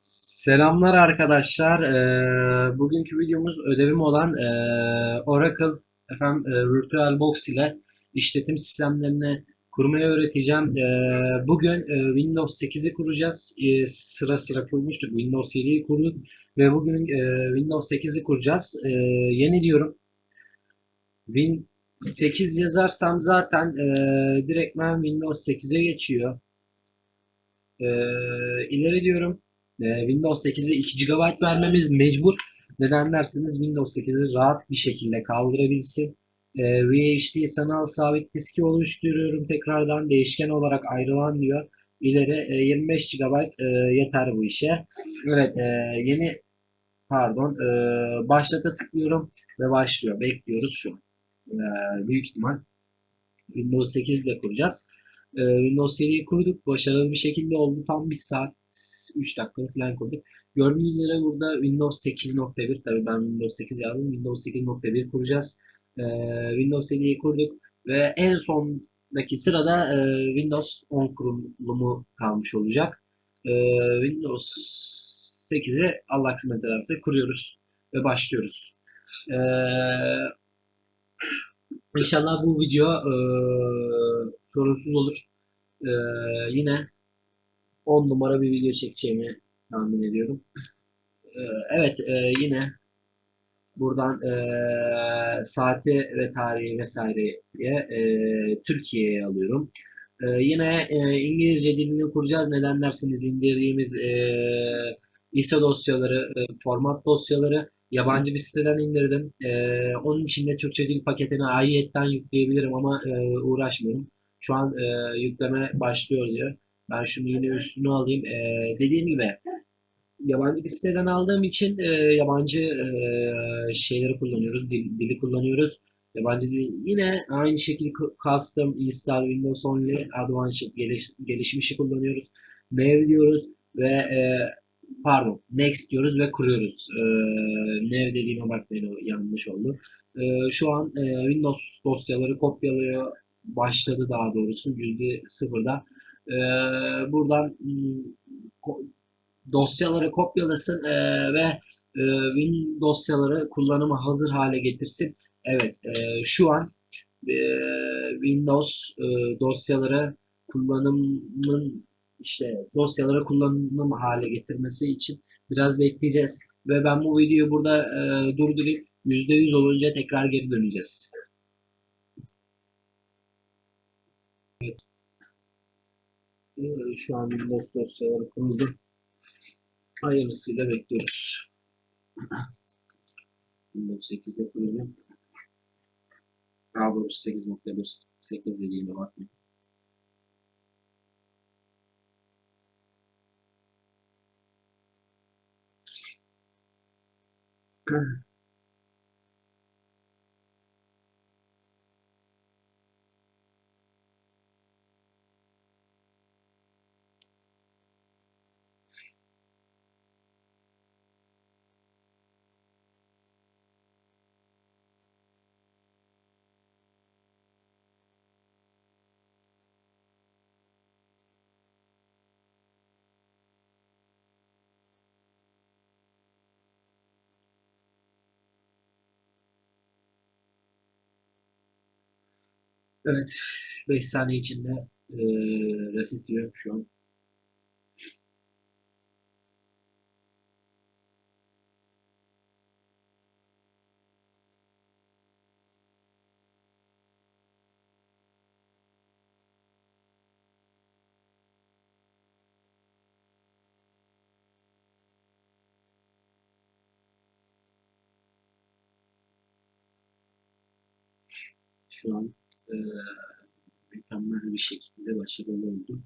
Selamlar arkadaşlar. Ee, bugünkü videomuz ödevim olan ee, Oracle efendim, e, VirtualBox ile işletim sistemlerini kurmayı öğreteceğim. Ee, bugün e, Windows 8'i kuracağız. Ee, sıra sıra kurmuştuk. Windows 7'yi kurduk ve bugün e, Windows 8'i kuracağız. Ee, yeni diyorum. Win 8 yazarsam zaten e, direktmen Windows 8'e geçiyor. Ee, ileri diyorum. Ee, Windows 8'e 2 GB vermemiz mecbur. Neden dersiniz? Windows 8'i rahat bir şekilde kaldırabilsin. Ee, VHD sanal sabit diski oluşturuyorum tekrardan değişken olarak ayrılan diyor. İleri e, 25 GB e, yeter bu işe. Evet e, yeni pardon e, başlata tıklıyorum ve başlıyor. Bekliyoruz şu an. E, büyük ihtimal Windows 8 ile kuracağız. Windows 7'yi kurduk. Başarılı bir şekilde oldu. Tam bir saat 3 dakika falan kurduk. Gördüğünüz üzere burada Windows 8.1 tabii ben Windows 8 yazdım. Windows 8.1 kuracağız. Ee, Windows 7'yi kurduk ve en sondaki sırada e, Windows 10 kurulumu kalmış olacak. Ee, Windows 8'i Allah kısmet ederse kuruyoruz ve başlıyoruz. Ee, inşallah bu video e, sorunsuz olur. Ee, yine 10 numara bir video çekeceğimi tahmin ediyorum. Ee, evet e, yine buradan e, saati ve tarihi vesaireye e, Türkiye'ye alıyorum. E, yine e, İngilizce dilini kuracağız. Neden dersiniz indirdiğimiz e, ISO dosyaları, e, format dosyaları yabancı bir siteden indirdim. E, onun içinde Türkçe dil paketini ayrıyetten yükleyebilirim ama e, uğraşmıyorum. Şu an e, yükleme başlıyor diyor. Ben şunu yine üstüne alayım. Ee, dediğim gibi yabancı bir siteden aldığım için e, yabancı e, şeyleri kullanıyoruz. Dil, dili kullanıyoruz. Yabancı dil yine aynı şekilde custom install Windows Only advanced geliş, gelişmişi kullanıyoruz. Nev diyoruz ve e, pardon next diyoruz ve kuruyoruz. E, nev dediğime bakmayın o yanlış oldu. E, şu an e, Windows dosyaları kopyalıyor başladı daha doğrusu yüzde sıfırda. Ee, buradan dosyaları kopyalasın e, ve e, Win dosyaları kullanıma hazır hale getirsin. Evet, e, şu an e, Windows e, dosyaları kullanımın işte dosyaları kullanım hale getirmesi için biraz bekleyeceğiz. Ve ben bu videoyu burada e, durdurup %100 olunca tekrar geri döneceğiz. Ee, Şu an Windows dosyaları kuruldu. Hayırlısıyla bekliyoruz. Windows 8'de kuruldu. Daha doğrusu 8.1 8 dediğime bakmayın. Mm-hmm. Evet, 5 saniye içinde e, resetliyor şu an. Şu an e, mükemmel bir şekilde başarılı oldu.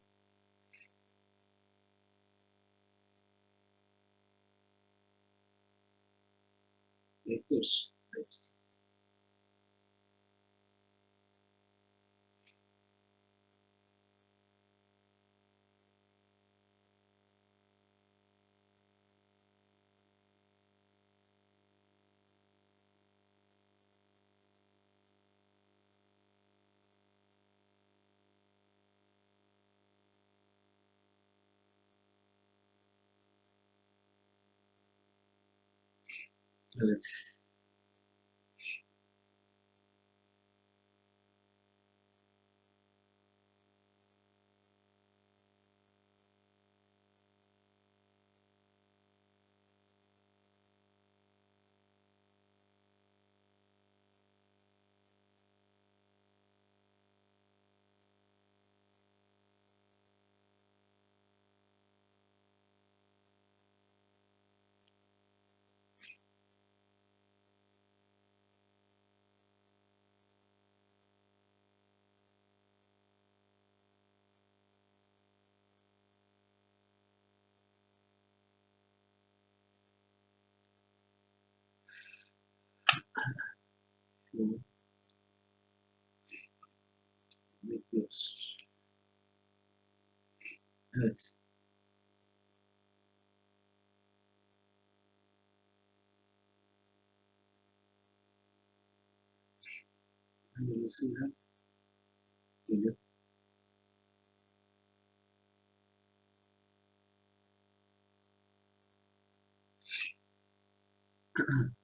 Bekliyoruz. Hepsi. Evet. Şunu bekliyoruz. Evet. Hayırlısıyla geliyor.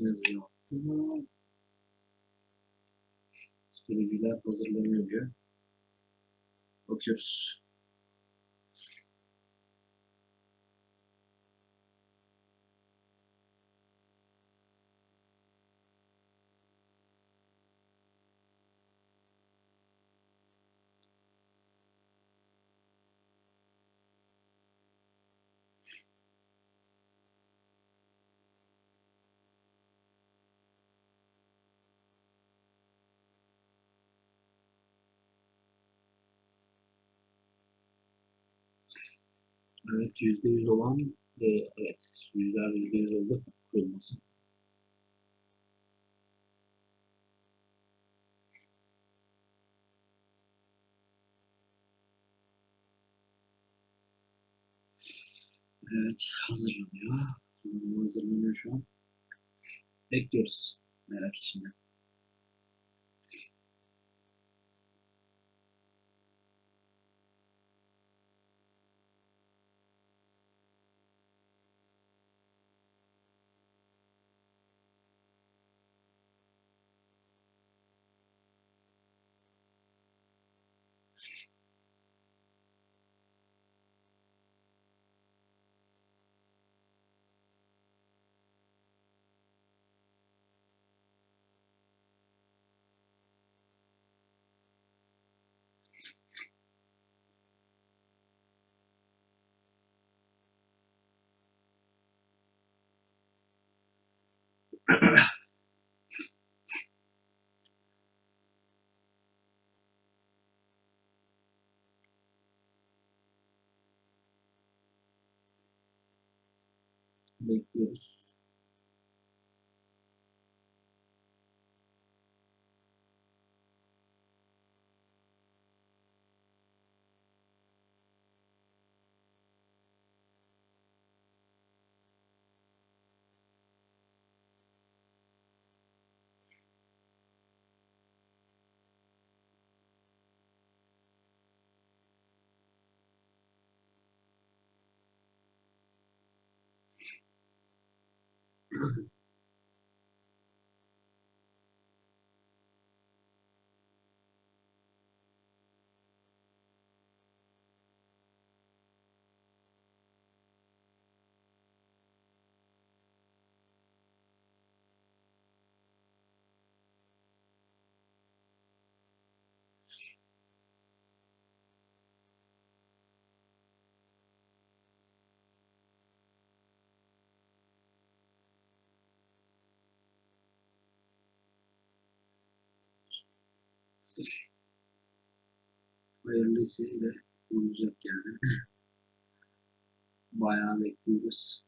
Biraz. Sürücüler hazırlanıyor. Bakıyoruz. Evet yüzde yüz olan e, evet sürücüler yüzde yüz oldu kurulması. Evet hazırlanıyor. Hazırlanıyor şu an. Bekliyoruz merak içinde. Bekliyoruz. Mm-hmm. Hayırlısıyla olacak yani. Bayağı bekliyoruz.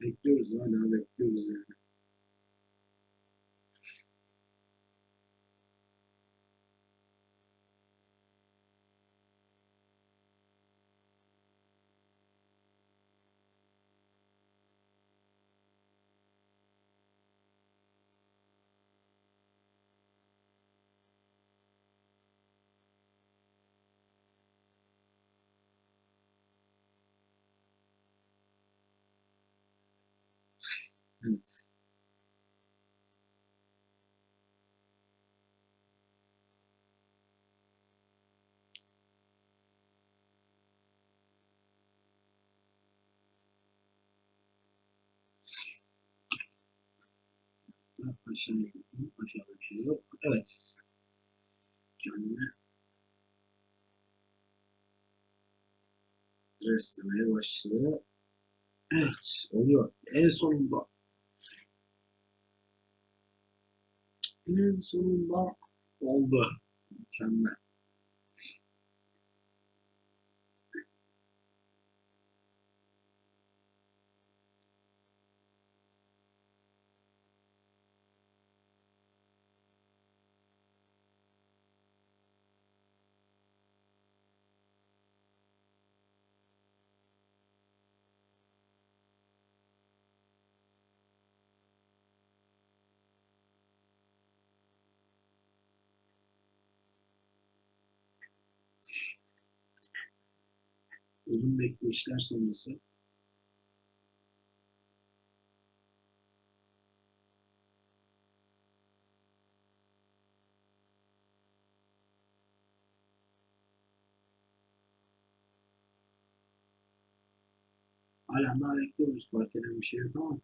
Bekliyoruz hala bekliyoruz yani. Evet. Aşağıya gidelim. Bir şey yok. Evet. Kendine restlemeye başladı. Evet. Oluyor. En sonunda. En sonunda oldu. Mükemmel. Uzun bekleyişler sonrası hala daha bekliyoruz. Fark eden bir şey yok ama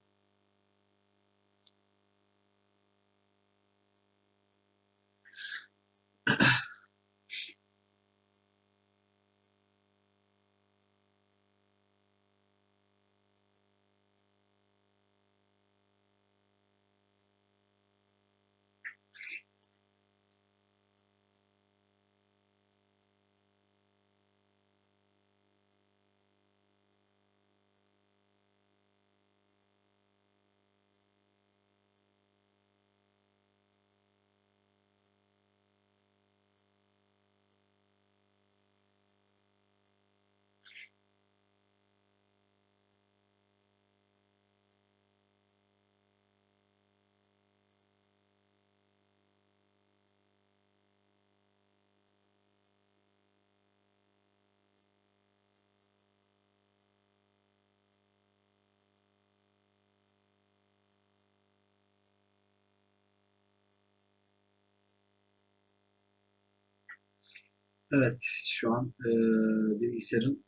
Evet, şu an e, bilgisayarın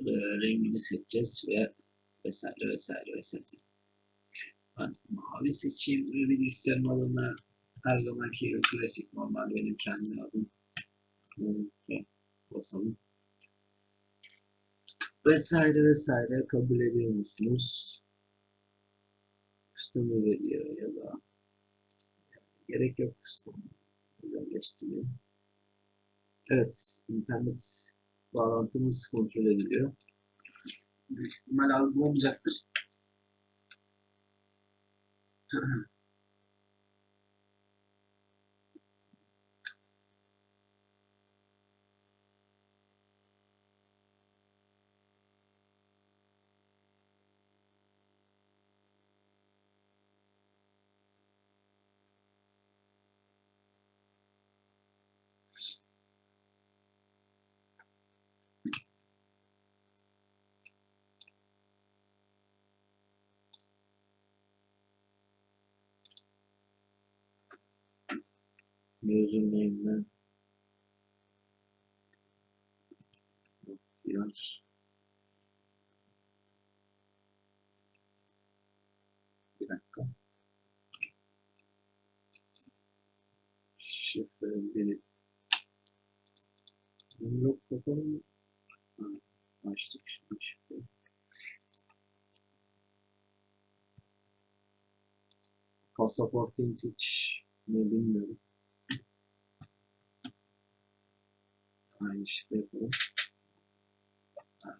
e, rengini seçeceğiz ve vesaire vesaire vesaire. Ben mavi seçeyim ve bilgisayarın adını her zamanki gibi klasik normal benim kendi adım. Ve basalım. Vesaire vesaire kabul ediyor musunuz? Üstümüz ediyor ya da gerek yok üstüm. Özelleştireyim. Evet, internet bağlantımız kontrol ediliyor. Büyük ihtimal algı olmayacaktır. Username'le yaz. Bir dakika. Şifre bir Yok bakalım. Ha, açtık şimdi şifreyi. Pasaport hiç ne bilmiyorum. Aynı şifre yapalım.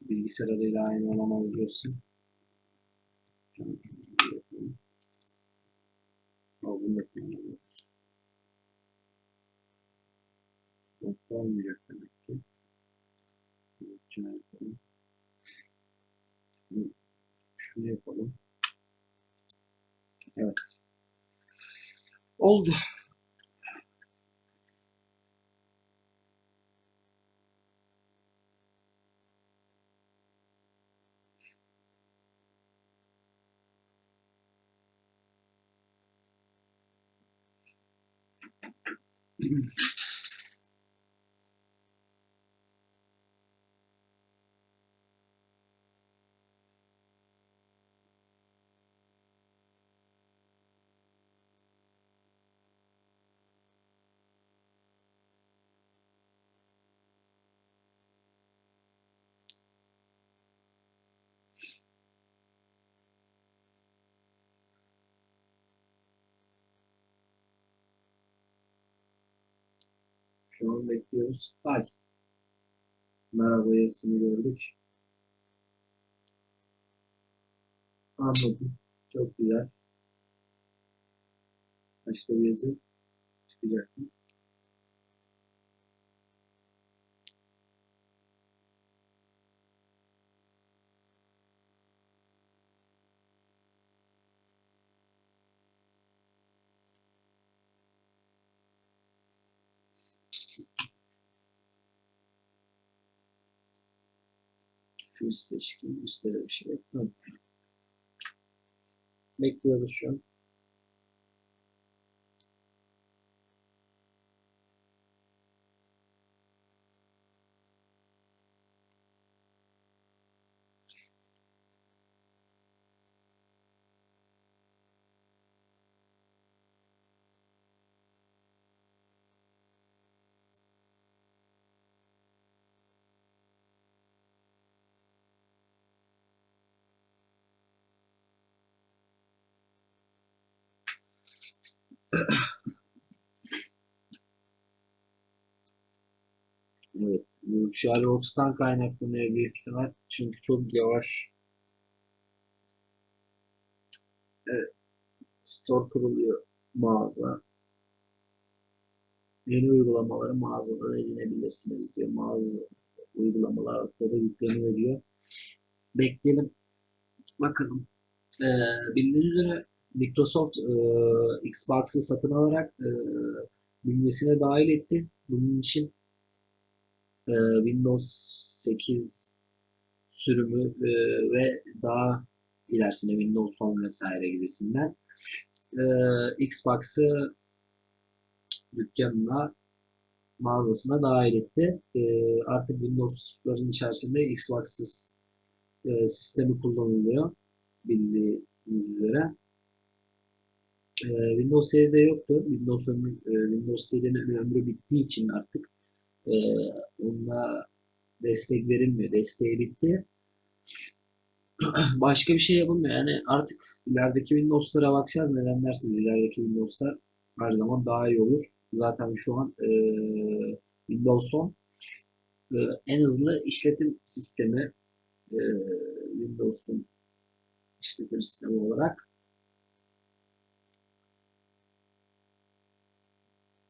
Bilgisayar adıyla aynı olamaz diyorsun. Tamam, bunu da kullanamıyoruz. Nokta olmayacak demek ki. Şunu yapalım. Şunu yapalım. Evet. Oldu. Thank. Şu an bekliyoruz. Ay. Merhaba yazısını gördük. Anladım. Çok güzel. Başka bir yazı çıkacak mı? Şu üstte çıkayım. Üstte de bir şey. Tamam. Bekliyoruz şu an. Evet. Bu Sherlock'tan kaynaklanıyor büyük ihtimal. Çünkü çok yavaş. Evet. Store kuruluyor mağaza. Yeni uygulamaları mağazada da edinebilirsiniz diyor. Mağaza uygulamalar da yükleniyor diyor. Bekleyelim. Bakalım. Ee, bildiğiniz üzere Microsoft e, Xbox'ı satın alarak e, bünyesine dahil etti. Bunun için e, Windows 8 sürümü e, ve daha ilerisine Windows 10 vesaire gibisinden e, Xbox'ı dükkanına mağazasına dahil etti. E, artık Windows'ların içerisinde Xbox'sız e, sistemi kullanılıyor bildiğiniz üzere. E, Windows 7'de yoktu. Windows Windows 7'nin ömrü bittiği için artık e, onunla destek verilmiyor. Desteği bitti. Başka bir şey yapılmıyor. Yani artık ilerideki Windows'lara bakacağız. Neden dersiniz? İlerideki Windows'lar her zaman daha iyi olur. Zaten şu an e, Windows 10 e, en hızlı işletim sistemi e, Windows'un işletim sistemi olarak.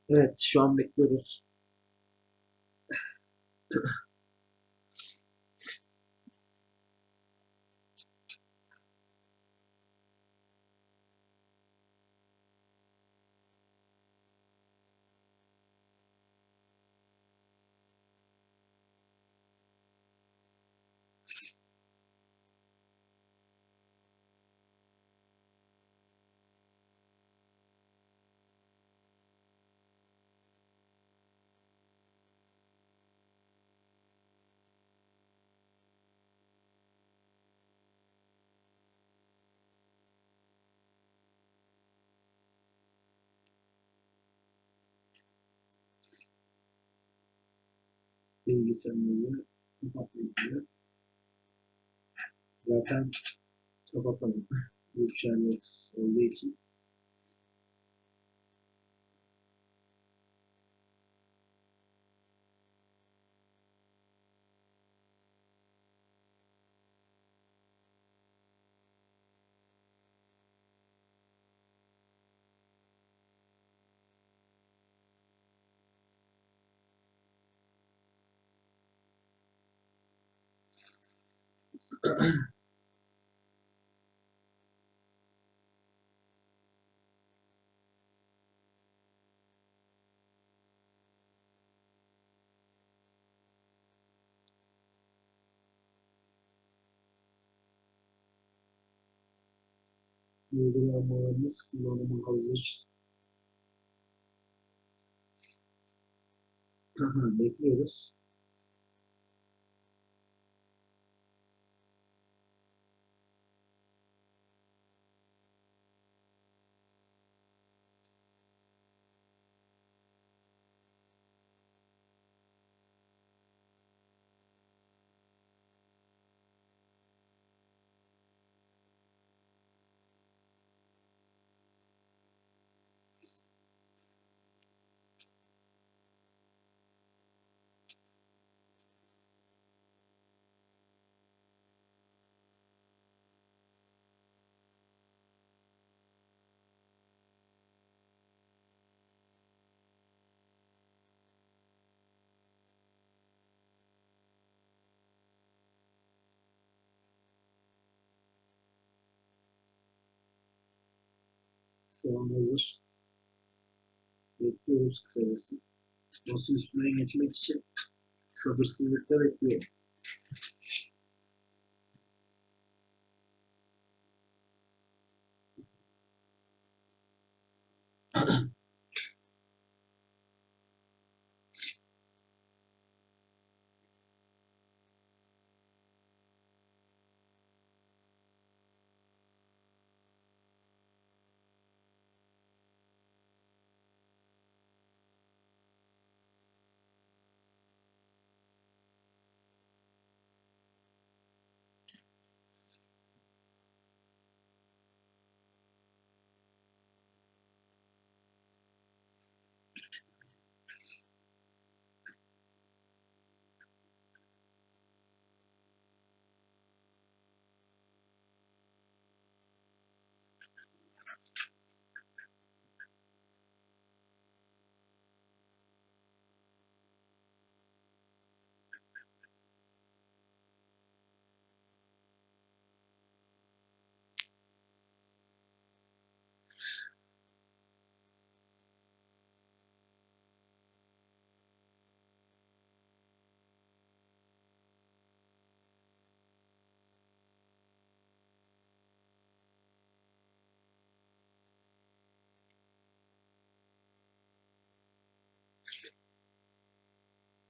Evet, şu an bekliyoruz. Bilgisayarımızı kapatmayı diyor. Zaten kapatalım. Virtual olduğu için. Uygulamalarımız kullanıma hazır. Aha, Bekliyoruz. Şu an hazır. Bekliyoruz kısacası. Nasıl üstüne geçmek için sabırsızlıkla bekliyorum.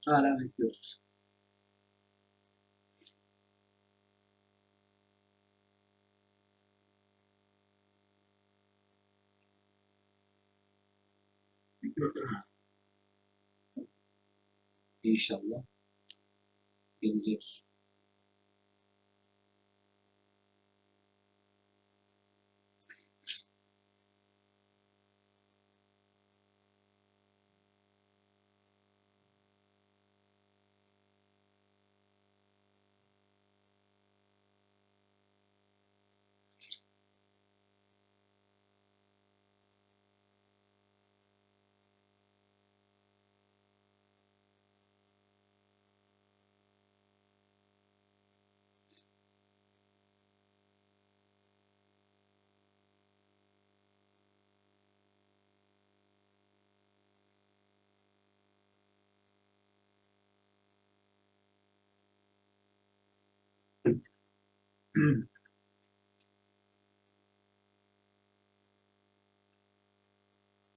Hala bekliyoruz. İnşallah gelecek.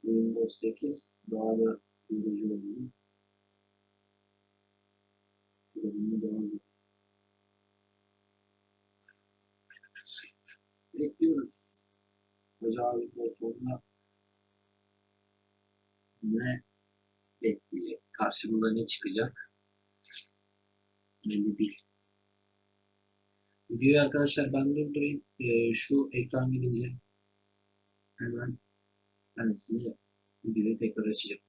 Windows 8 daha da yorucu oluyor. Kullanımı daha zor. Bekliyoruz. Acaba Windows sonunda ne bekleyecek? Karşımıza ne çıkacak? Belli değil. Videoyu arkadaşlar ben durdurayım. Ee, şu ekran gelince hemen ben size videoyu tekrar açacağım.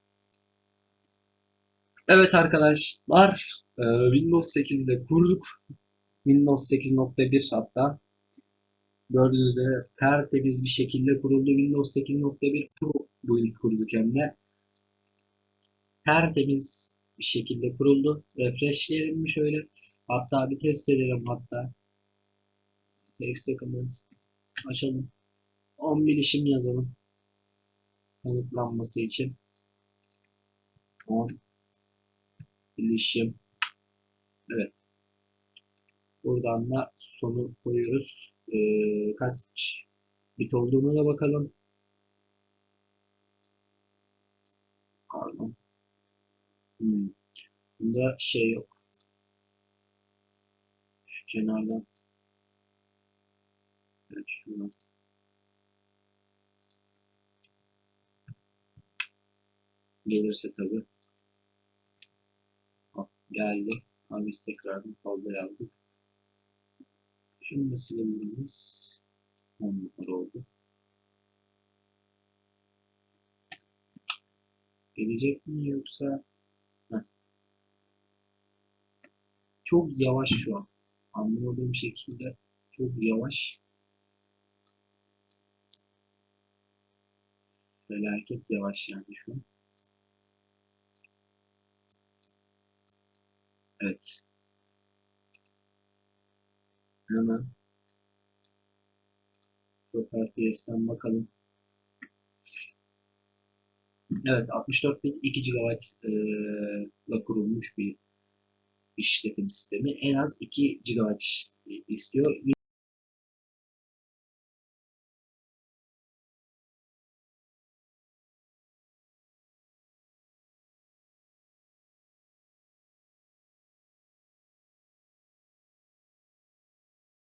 Evet arkadaşlar e, Windows 8'de kurduk. Windows 8.1 hatta gördüğünüz üzere tertemiz bir şekilde kuruldu. Windows 8.1 Pro build kurduk hem de. Tertemiz bir şekilde kuruldu. Refreshleyelim mi şöyle? Hatta bir test edelim hatta. Text document açalım. 10 bilişim yazalım. Tanıtlanması için. 10 bilişim. Evet. Buradan da sonu koyuyoruz. Ee, kaç bit olduğuna da bakalım. Pardon. Hmm. Bunda şey yok. Şu kenardan. Evet şuradan. Gelirse tabii. Hop, geldi. Abi biz tekrardan fazla yazdık. Da silebiliriz. 10 numara oldu. Gelecek mi yoksa Heh. çok yavaş şu an. Anlamadığım şekilde çok yavaş. Felaket yavaş yani şu. Evet. Hemen çok RTS'ten bakalım. Evet 64 bit 2 GB ile kurulmuş bir işletim sistemi. En az 2 GB istiyor.